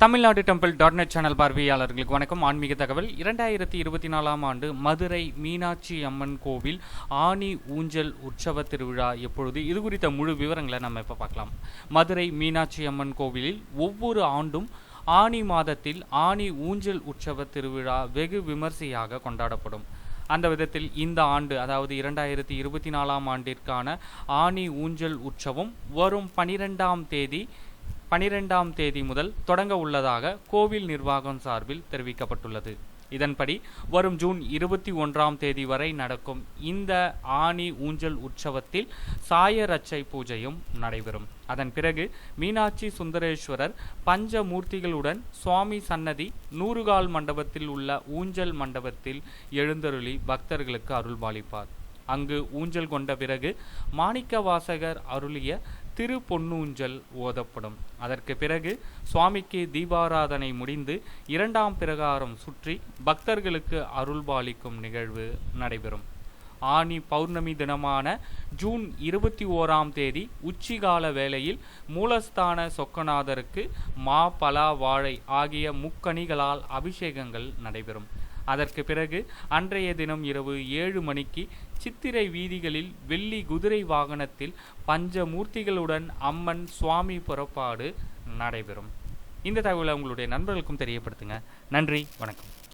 Tamil Nadu temple dot net channel பார்வையாளர்களுக்கு வணக்கம். ஆன்மீக தகவல். இரண்டாயிரத்தி இருபத்தி நாலாம் ஆண்டு மதுரை மீனாட்சி அம்மன் கோவில் ஆனி ஊஞ்சல் உற்சவ திருவிழா எப்பொழுது? இது குறித்த முழு விவரங்களை நம்ம இப்போ பார்க்கலாம். மதுரை மீனாட்சி அம்மன் கோவிலில் ஒவ்வொரு ஆண்டும் ஆனி மாதத்தில் ஆனி ஊஞ்சல் உற்சவ திருவிழா வெகு விமர்சையாக கொண்டாடப்படும். அந்த விதத்தில் இந்த ஆண்டு அதாவது இரண்டாயிரத்தி இருபத்தி நாலாம் ஆண்டிற்கான ஆனி ஊஞ்சல் உற்சவம் வரும் பனிரெண்டாம் தேதி பனிரெண்டாம் தேதி முதல் தொடங்க உள்ளதாக கோவில் நிர்வாகம் சார்பில் தெரிவிக்கப்பட்டுள்ளது. இதன்படி வரும் ஜூன் இருபத்தி ஒன்றாம் தேதி வரை நடக்கும் இந்த ஆனி ஊஞ்சல் உற்சவத்தில் சாயரச்சை பூஜையும் நடைபெறும். அதன் பிறகு மீனாட்சி சுந்தரேஸ்வரர் பஞ்சமூர்த்திகளுடன் சுவாமி சன்னதி நூறுகால் மண்டபத்தில் உள்ள ஊஞ்சல் மண்டபத்தில் எழுந்தருளி பக்தர்களுக்கு அருள்பாலிப்பார். அங்கு ஊஞ்சல் கொண்ட பிறகு மாணிக்க வாசகர் அருளிய திரு பொன்னூஞ்சல் ஓதப்படும். அதற்கு பிறகு சுவாமிக்கு தீபாராதனை முடிந்து இரண்டாம் பிரகாரம் சுற்றி பக்தர்களுக்கு அருள்பாலிக்கும் நிகழ்வு நடைபெறும். ஆனி பௌர்ணமி தினமான ஜூன் இருபத்தி ஓராம் தேதி உச்சிகால வேளையில் மூலஸ்தான சொக்கநாதருக்கு மா பலா வாழை ஆகிய முக்கணிகளால் அபிஷேகங்கள் நடைபெறும். அதற்கு பிறகு அன்றைய தினம் இரவு ஏழு மணிக்கு சித்திரை வீதிகளில் வெள்ளி குதிரை வாகனத்தில் பஞ்சமூர்த்திகளுடன் அம்மன் சுவாமி புறப்பாடு நடைபெறும். இந்த தகவலை உங்களுடைய நண்பர்களுக்கும் தெரியப்படுத்துங்க. நன்றி வணக்கம்.